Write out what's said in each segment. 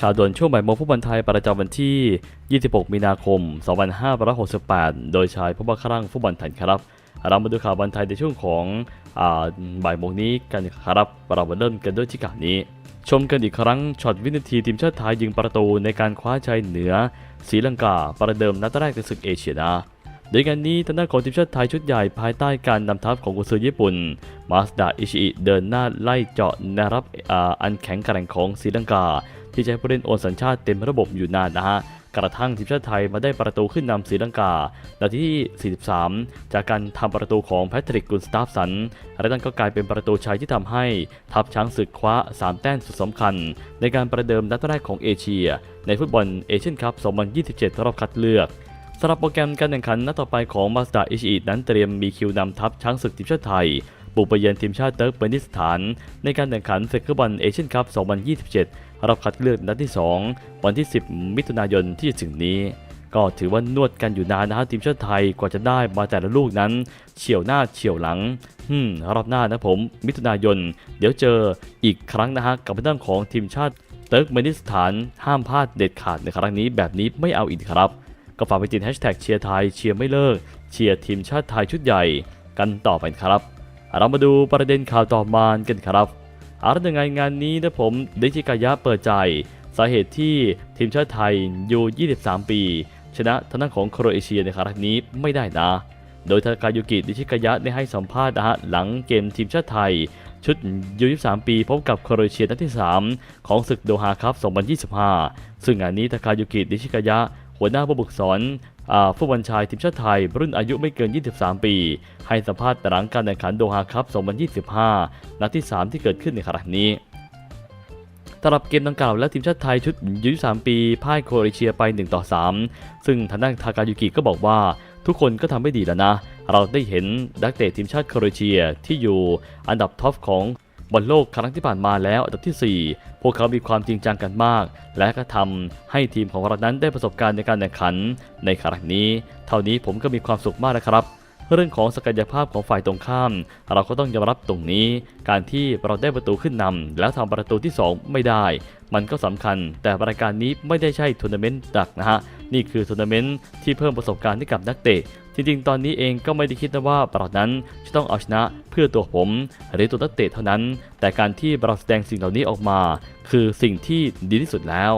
ข่าวด่วนช่วงบ่ายโมงฟุตบอลไทยประจำวันที่ 26 มีนาคม 2568 โดยชายผู้บังคับรังฟุตบอลไทยครับ เรามาดูข่าวบอลไทยในช่วงของอบ่ายโมงนี้กันครับ เรามาเริ่มกันด้วยที่ข่าวนี้ ชมกันอีกครั้งช็อตวินาทีทีมชาติไทยยิงประตูในการคว้าชัยเหนือศรีลังกาประเดิมนัดแรกในศึกเอเชียนะโดยงานนี้ทางด้านของทีมชาติไทยชุดใหญ่ภายใต้การนำทัพของกุซือญี่ปุ่น มาสดาอิชิอิเดินหน้าไล่เจาะแนวรับอันแข็งแกร่งของศรีลังกา ที่ใช้ผู้เล่นโอนสัญชาติเต็มระบบอยู่นานนะฮะกระทั่งทีมชาติไทยมาได้ประตูขึ้นนำศรีลังกานาทีที่ 43 จากการทำประตูของแพทริกกุนสตาฟสัน และนั่นก็กลายเป็นประตูชัยที่ทำให้ทัพช้างศึกคว้า 3 แต้มสุดสำคัญ ในการประเดิมนัดแรกของเอเชีย ในฟุตบอลเอเชียนคัพ 2027 รอบคัดเลือกสำหรับโปรแกรมการแข่งขันนัดต่อไปของมาสดาอิชิอินั้นเตรียมมีคิวนำทัพช้างศึกทีมชาติไทย บุกไปเยือนทีมชาติเติร์กเมนิสถาน ในการแข่งขันเฟกเกอร์บอลเอเชียนคัพ 2027รอบคัดเลือกนัดที่ 2 วันที่ 10 มิถุนายนที่จะถึงนี้ก็ถือว่านวดกันอยู่นานนะฮะทีมชาติไทยกว่าจะได้มาแต่ละลูกนั้น เฉียวหน้าเฉียวหลังฮึมรอบหน้านะผม มิถุนายน เดี๋ยวเจออีกครั้งนะฮะกับเรื่องของทีมชาติเติร์กเมนิสถานห้ามพลาดเด็ดขาดในครั้งนี้แบบนี้ไม่เอาอีกครับ ก็ฝากไปติดแฮชแท็กเชียร์ไทยเชียร์ไม่เลิก เชียร์ทีมชาติไทยชุดใหญ่กันต่อไปครับ เรามาดูประเด็นข่าวต่อมากันครับอาร์ตยังไงงานนี้นะผมดิจิกายะเปิดใจ สาเหตุที่ทีมชาติไทยอยู่ 23 ปี ชนะทางด้านของโครเอเชียในครั้งนี้ไม่ได้นะ โดยทากายุกิดิชิกายะได้ให้สัมภาษณ์นะฮะหลังเกมทีมชาติไทย ชุดยู23 ปีพบกับโครเอเชียนัดที่ 3 ของศึกโดฮาคัพ2025 ซึ่งงานนี้ทากายุกิดิชิกายะหัวหน้าผู้ฝึกสอน อาฟุตบอลชายทีมชาติไทย รุ่นอายุไม่เกิน 23 ปี ให้สัมภาษณ์หลังการแข่งขันโดฮาคัพ 2025 นัดที่ 3 ที่เกิดขึ้นในครั้งนี้สำหรับเกมดังกล่าวและทีมชาติไทยชุดยู23ปีพ่ายโครเอเชียไป 1 ต่อ 3 ซึ่งทางด้านทากายุกิก็บอกว่าทุกคนก็ทำไม่ดีแล้วนะ เราได้เห็นนักเตะทีมชาติโครเอเชียที่อยู่อันดับท็อปของ บอลโลกครั้งที่ผ่านมาแล้วอันดับที่ 4 พวกเขามีความจริงจังกันมาก และก็ทำให้ทีมของเรานั้นได้ประสบการณ์ในการแข่งขัน ในครั้งนี้ เท่านี้ผมก็มีความสุขมากนะครับเรื่องของศักยภาพของฝ่ายตรงข้าม เราก็ต้องยอมรับตรงนี้ การที่เราได้ประตูขึ้นนำแล้วทำประตูที่ 2 ไม่ได้ มันก็สำคัญ แต่รายการนี้ไม่ได้ใช่ทัวร์นาเมนต์ดักนะฮะ นี่คือทัวร์นาเมนต์ที่เพิ่มประสบการณ์ให้กับนักเตะ จริงๆ ตอนนี้เองก็ไม่ได้คิดนะว่าเรานั้นจะต้องเอาชนะเพื่อตัวผม หรือตัวนักเตะเท่านั้น แต่การที่เราแสดงสิ่งเหล่านี้ออกมา คือสิ่งที่ดีที่สุดแล้ว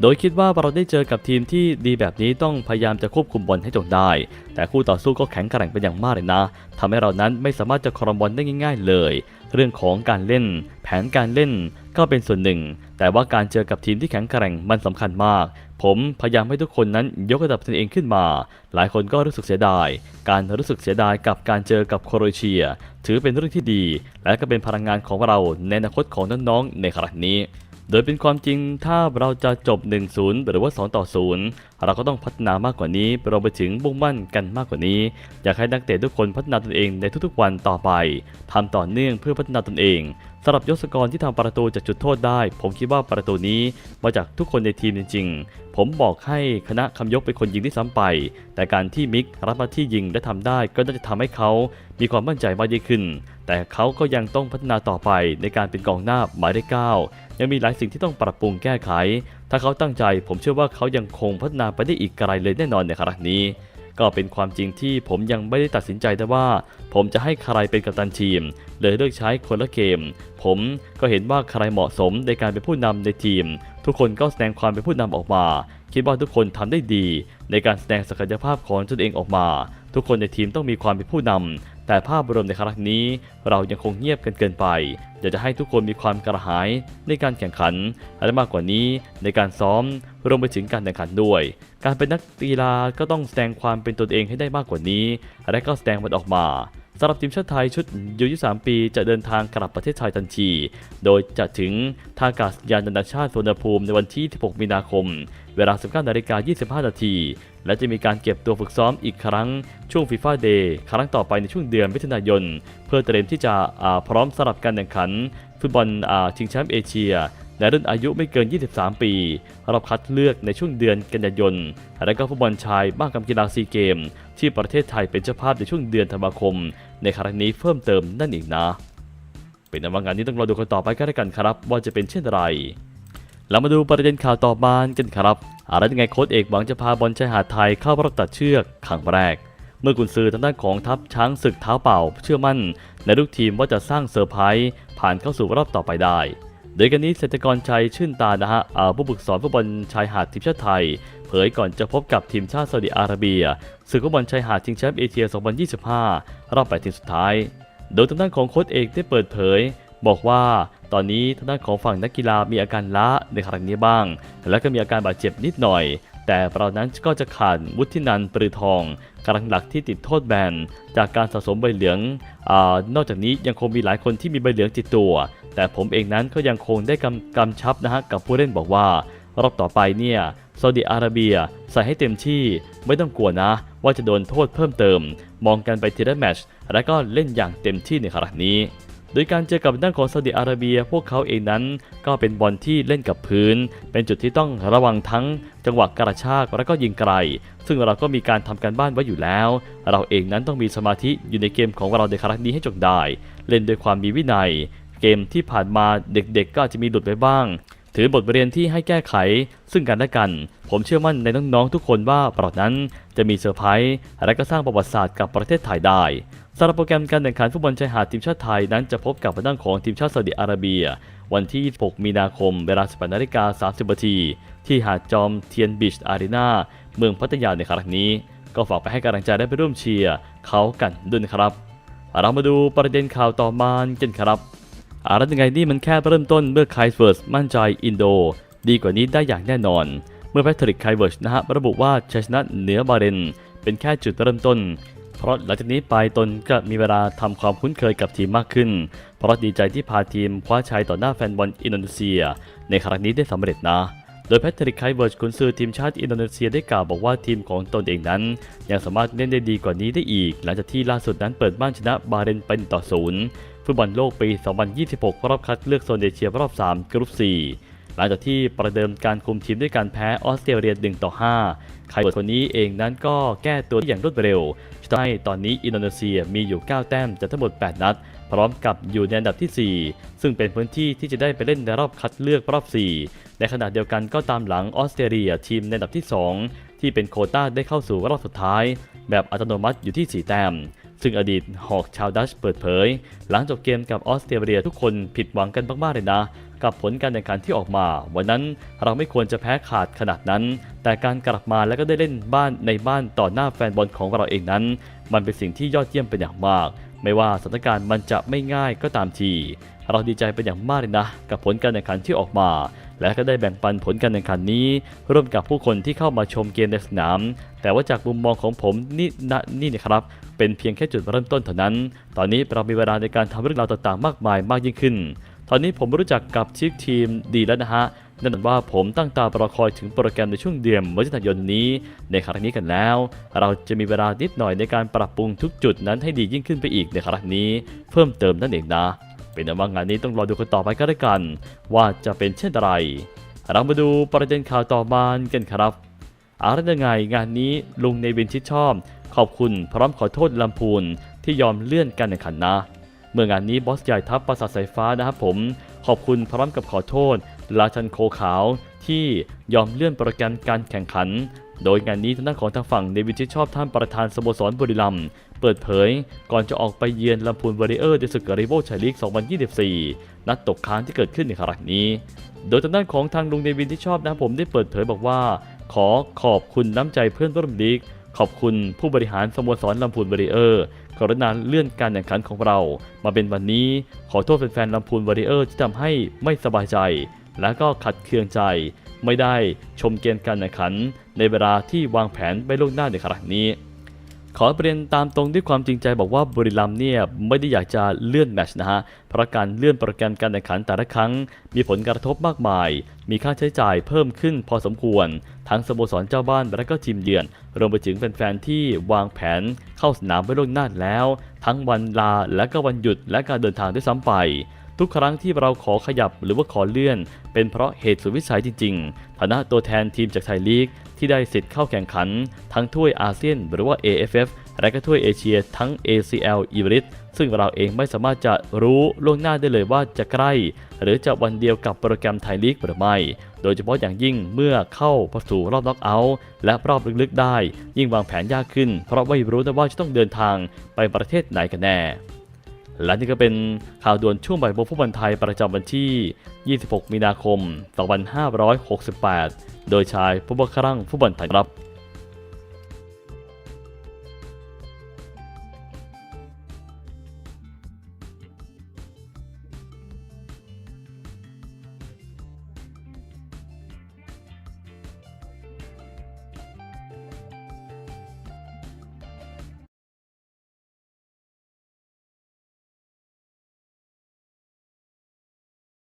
โดยคิดว่าเราได้เจอกับทีมที่ดีแบบนี้ต้องพยายามจะควบคุมบอลให้จงได้ แต่คู่ต่อสู้ก็แข็งแกร่งเป็นอย่างมากเลยนะทำให้เรานั้นไม่สามารถจะครองบอลได้ง่าย ๆ เลย เรื่องของการเล่น แผนการเล่นก็เป็นส่วนหนึ่ง แต่ว่าการเจอกับทีมที่แข็งแกร่งมันสำคัญมาก ผมพยายามให้ทุกคนนั้นยกระดับตนเองขึ้นมา หลายคนก็รู้สึกเสียดาย การรู้สึกเสียดายกับการเจอกับโครเอเชีย ถือเป็นเรื่องที่ดี และก็เป็นพลังงานของเราในอนาคตของน้องๆในครั้งนี้ โดยเป็นความจริงถ้าเราจะจบ 1-0 หรือว่า 2 ต่อ 0 เราก็ต้องพัฒนามากกว่านี้เราไปถึงมุ่งมั่นกันมากกว่านี้ อยากให้นักเตะทุกคนพัฒนาตนเองในทุกๆวันต่อไปทำต่อเนื่องเพื่อพัฒนาตนเอง สำหรับยศกรที่ทำประตูจากจุดโทษได้ ผมคิดว่าประตูนี้มาจากทุกคนในทีมจริงๆ ผมบอกให้คณะคำยกเป็นคนยิงที่ซ้ำไป แต่การที่มิกรับมาที่ยิงและทำได้ก็น่าจะทำให้เขามีความมั่นใจมากยิ่งขึ้น แต่เขาก็ยังต้องพัฒนาต่อไปในการเป็นกองหน้าหมายเลขเก้ายังมีหลายสิ่งที่ต้องปรับปรุงแก้ไข ถ้าเขาตั้งใจ ผมเชื่อว่าเขายังคงพัฒนาไปได้อีกไกลเลยแน่นอนในครั้งนี้ ก็เป็นความจริงที่ผมยังไม่ได้ตัดสินใจแต่ว่า ผมจะให้ใครเป็นกัปตันทีม เลยเลือกใช้คนละเกม ผมก็เห็นว่าใครเหมาะสมในการเป็นผู้นำในทีม ทุกคนก็แสดงความเป็นผู้นำออกมา คิดว่าทุกคนทำได้ดี ในการแสดงศักยภาพของตนเองออกมา ทุกคนในทีมต้องมีความเป็นผู้นำ แต่ภาพรวมในครั้งนี้เรายังคงเงียบกันเกินไป อยากจะให้ทุกคนมีความกระหายในการแข่งขันและมากกว่านี้ในการซ้อมรวมไปถึงการแข่งขันด้วย การเป็นนักกีฬาก็ต้องแสดงความเป็นตนเองให้ได้มากกว่านี้ และก็แสดงมันออกมา สำหรับทีมชาติไทยชุดยู23 ปีจะเดินทางกลับประเทศไทยทันที โดยจะถึงท่าอากาศยานนานาชาติสุวรรณภูมิในวันที่ 16 มีนาคม เวลา 19นาฬิกา25 นาที และจะมีการเก็บตัวฝึกซ้อมอีกครั้งช่วงฟีฟ่าเดย์ครั้งต่อไปในช่วงเดือนมิถุนายน เพื่อเตรียมที่จะพร้อมสำหรับการแข่งขันฟุตบอลชิงแชมป์เอเชีย ในรุ่นอายุไม่เกิน 23 ปีรอบคัดเลือกในช่วงเดือนกันยายน และก็ฟุตบอลชายบ้างกับกีฬาซีเกม ที่ประเทศไทยเป็นเจ้าภาพในช่วงเดือนธันวาคม ในครั้งนี้เพิ่มเติมนั่นเอีกนะ เป็นนว่างานนี้ต้องรอดูกันต่อไปกันแล้วกันครับ ว่าจะเป็นเช่นไรเรามาดูประเด็นข่าวต่อมากันครับอะไรยังไงโค้ชเอกหวังจะพาบอลชายหาดไทยเข้ารอบตัดเชือกครั้งแรก เมื่อกุนซือทางด้านของทัพช้างศึกเท้าเปล่า เชื่อมั่น ในลูกทีมว่าจะสร้างเซอร์ไพรส์ผ่านเข้าสู่รอบต่อไปได้ โดยกันนี้เศรษฐกรชัยชื่นตานะฮะอ่าผู้ฝึกสอนฟุตบอลชายหาดทีมชาติไทย เผยก่อนจะพบกับทีมชาติซาอุดิอาระเบียศึกฟุตบอลชายหาดชิงแชมป์เอเชีย 2025 รอบ8ทีมสุดท้าย โดยทางด้านของโค้ชเอกได้เปิดเผย บอกว่าตอนนี้ทางด้านของฝั่งนักกีฬามีอาการล้าในครั้งนี้บ้าง และก็มีอาการบาดเจ็บนิดหน่อย แต่เรานั้นก็จะขาดวุฒินันท์ปรือทองกำลังหลักที่ติดโทษแบนจากการสะสมใบเหลืองอนอกจากนี้ยังคงมีหลายคนที่มีใบเหลืองติดตัว แต่ผมเองนั้นก็ยังคงได้กำกำชับนะฮะกับผู้เล่นบอกว่า รอบต่อไปเนี่ยซาอุดิอาระเบียใส่ให้เต็มที่ไม่ต้องกลัวนะ ว่าจะโดนโทษเพิ่มเติม มองกันไปทีละแมตช์และก็เล่นอย่างเต็มที่ในครั้งนี้ โดยการเจอกับด้านของซาอุดิอาระเบีย พวกเขาเองนั้นก็เป็นบอลที่เล่นกับพื้น เป็นจุดที่ต้องระวังทั้งจังหวะกระชากและก็ยิงไกล ซึ่งเราก็มีการทำการบ้านไว้อยู่แล้ว เราเองนั้นต้องมีสมาธิอยู่ในเกมของเราในครั้งนี้ให้จงได้ เล่นด้วยความมีวินัย เกมที่ผ่านมาเด็กๆก็จะมีหลุดไปบ้าง ถือบทเรียนที่ให้แก้ไข ซึ่งกันและกัน ผมเชื่อมั่นในน้องๆทุกคนว่าเรานั้นจะมีเซอร์ไพรส์และก็สร้างประวัติศาสตร์กับประเทศไทยได้สำหรับโปรแกรมการแข่งขันฟุตบอลชายหาดทีมชาติไทยนั้นจะพบกับทางด้านของทีมชาติซาอุดิอาระเบีย วันที่ 6 มีนาคมเวลา 18นาฬิกา30นาทีที่หาดจอมเทียนบีชอารีนาเมืองพัทยาในครั้งนี้ ก็ฝากไปให้กำลังใจและไปร่วมเชียร์เขากันด้วยนะครับ เรามาดูประเด็นข่าวต่อมากันครับ อะไรยังไงนี่มันแค่เริ่มต้นเมื่อไคเวิร์สมั่นใจอินโด ดีกว่านี้ได้อย่างแน่นอน เมื่อแพทริกไคเวิร์สนะฮะระบุว่าชัยชนะเหนือบาเรนเป็นแค่จุดเริ่มต้น เพราะหลังจากนี้ไปตนก็มีเวลาทำความคุ้นเคยกับทีมมากขึ้น เพราะดีใจที่พาทีมคว้าชัยต่อหน้าแฟนบอลอินโดนีเซีย ในครั้งนี้ได้สำเร็จนะโดยแพทริกไคเวิร์สกุนซือทีมชาติอินโดนีเซียได้กล่าวบอกว่าทีมของตนเองนั้น ยังสามารถเล่นได้ดีกว่านี้ได้อีก หลังจากที่ล่าสุดนั้นเปิดบ้านชนะบาเรนไป1ต่อ0 ฟุตบอลโลกปี 2026 รอบคัดเลือกโซนเอเชียรอบ 3 กรุ๊ป 4 หลังจากที่ประเดิมการคุมทีมด้วยการแพ้ออสเตรเลีย 1 ต่อ5ไครคนนี้เองนั้นก็แก้ตัวได้อย่างรวดเร็วทำให้ตอนนี้อินโดนีเซียมีอยู่ 9 แต้มจากทั้งหมด 8 นัด พร้อมกับอยู่ในอันดับที่ 4 ซึ่งเป็นพื้นที่ที่จะได้ไปเล่นในรอบคัดเลือกรอบ 4 ในขณะเดียวกันก็ตามหลังออสเตรเลียทีมในอันดับที่ 2 ที่เป็นโคต้าได้เข้าสู่รอบสุดท้าย แบบอัตโนมัติอยู่ที่ 4 แต้ม ซึ่งอดีตหอกชาวดัชเปิดเผย หลังจบเกมกับออสเตรเลียทุกคนผิดหวังกันมากๆเลยนะ กับผลการแข่งขันที่ออกมา วันนั้นเราไม่ควรจะแพ้ขาดขนาดนั้น แต่การกลับมาแล้วก็ได้เล่นบ้านในบ้านต่อหน้าแฟนบอลของเราเองนั้น มันเป็นสิ่งที่ยอดเยี่ยมเป็นอย่างมาก ไม่ว่าสถานการณ์มันจะไม่ง่ายก็ตามที เราดีใจเป็นอย่างมากเลยนะ กับผลการแข่งขันที่ออกมา และก็ได้แบ่งปันผลการแข่งขันนี้ ร่วมกับผู้คนที่เข้ามาชมเกมในสนาม แต่ว่าจากมุมมองของผมนี่นะนี่นะครับเป็นเพียงแค่จุดเริ่มต้นเท่านั้น ตอนนี้เรามีเวลาในการทำเรื่องราวต่างๆ มากมายมากยิ่งขึ้น ตอนนี้ผมรู้จักกับชิคทีมดีแล้วนะฮะนั่นหมายว่าผมตั้งตารอคอยถึงโปรแกรมในช่วงเดือนมิถุนายนนี้ ในครั้งนี้กันแล้ว เราจะมีเวลานิดหน่อยในการปรับปรุงทุกจุดนั้นให้ดียิ่งขึ้นไปอีกในครั้งนี้ เพิ่มเติมนั่นเองนะ เป็นว่างานนี้ต้องรอดูกันต่อไปก็แล้วกัน ว่าจะเป็นเช่นไร เรามาดูประเด็นข่าวต่อมากันครับอะไรยังไงงานนี้ลุงในวินชิดชอบ ขอบคุณพร้อมขอโทษลำพูนที่ยอมเลื่อนการแข่งขันนะ เมื่องานนี้บอสใหญ่ทัพปราสาทสายฟ้านะครับผม ขอบคุณพร้อมกับขอโทษ ราชันโคขาวที่ยอมเลื่อนโปรแกรมการแข่งขัน โดยงานนี้ทางด้านของทางฝั่งเดวิดชิดชอบท่านประธานสโมสรบุรีรัมย์เปิดเผย ก่อนจะออกไปเยือนลำพูนวอริเออร์ในศึกริโบชัยลีก 2024 นัดตกค้างที่เกิดขึ้นในครั้งนี้ โดยทางด้านของทางลุงเดวินที่ชอบนะผมได้เปิดเผยบอกว่า ขอขอบคุณน้ำใจเพื่อนร่วมลีกขอบคุณผู้บริหารสโมสรลำพูนวอริเออร์กรณาเลื่อนการแข่งขันของเรา มาเป็นวันนี้ ขอโทษแฟนๆลำพูนวอริเออร์ที่ทำให้ไม่สบายใจ และก็ขัดเคืองใจ ไม่ได้ชมเกมการแข่งขัน ในเวลาที่วางแผนไปล่วงหน้าในครั้งนี้ ขอเรียนตามตรงด้วยความจริงใจบอกว่าบุรีรัมย์เนี่ยไม่ได้อยากจะเลื่อนแมชนะฮะเพราะการเลื่อนโปรแกรมการแข่งขันแต่ละครั้ง มีผลกระทบมากมาย มีค่าใช้จ่ายเพิ่มขึ้นพอสมควร ทั้งสโมสรเจ้าบ้านและก็ทีมเยือนรวมไปถึงแฟนๆที่วางแผนเข้าสนามไว้ล่วงหน้าแล้ว ทั้งวันลาและก็วันหยุดและการเดินทางด้วยซ้ำไป ทุกครั้งที่เราขอขยับหรือว่าขอเลื่อน เป็นเพราะเหตุสุดวิสัยจริงๆ ฐานะตัวแทนทีมจากไทยลีก ที่ได้สิทธิ์เข้าแข่งขัน ทั้งถ้วยอาเซียน หรือว่า AFF และก็ถ้วยเอเชียทั้ง ACL e v e r i t ซึ่งเราเองไม่สามารถจะรู้ล่วงหน้าได้เลยว่าจะใกล้ หรือจะวันเดียวกับโปรแกรมไทยลีกหรือไม่ โดยเฉพาะอย่างยิ่งเมื่อเข้าสู่รอบน็อกเอาท์และรอบลึกๆได้ ยิ่งวางแผนยากขึ้น เพราะไม่รู้นะว่าจะต้องเดินทางไปประเทศไหนกันแน่ และนี่ก็เป็นข่าวด่วนช่วงบ่ายโมงฟุตบอลไทยประจำวันที่ 26 มีนาคม 2568 โดยชายผู้บังคับฟุตบอลไทยครับ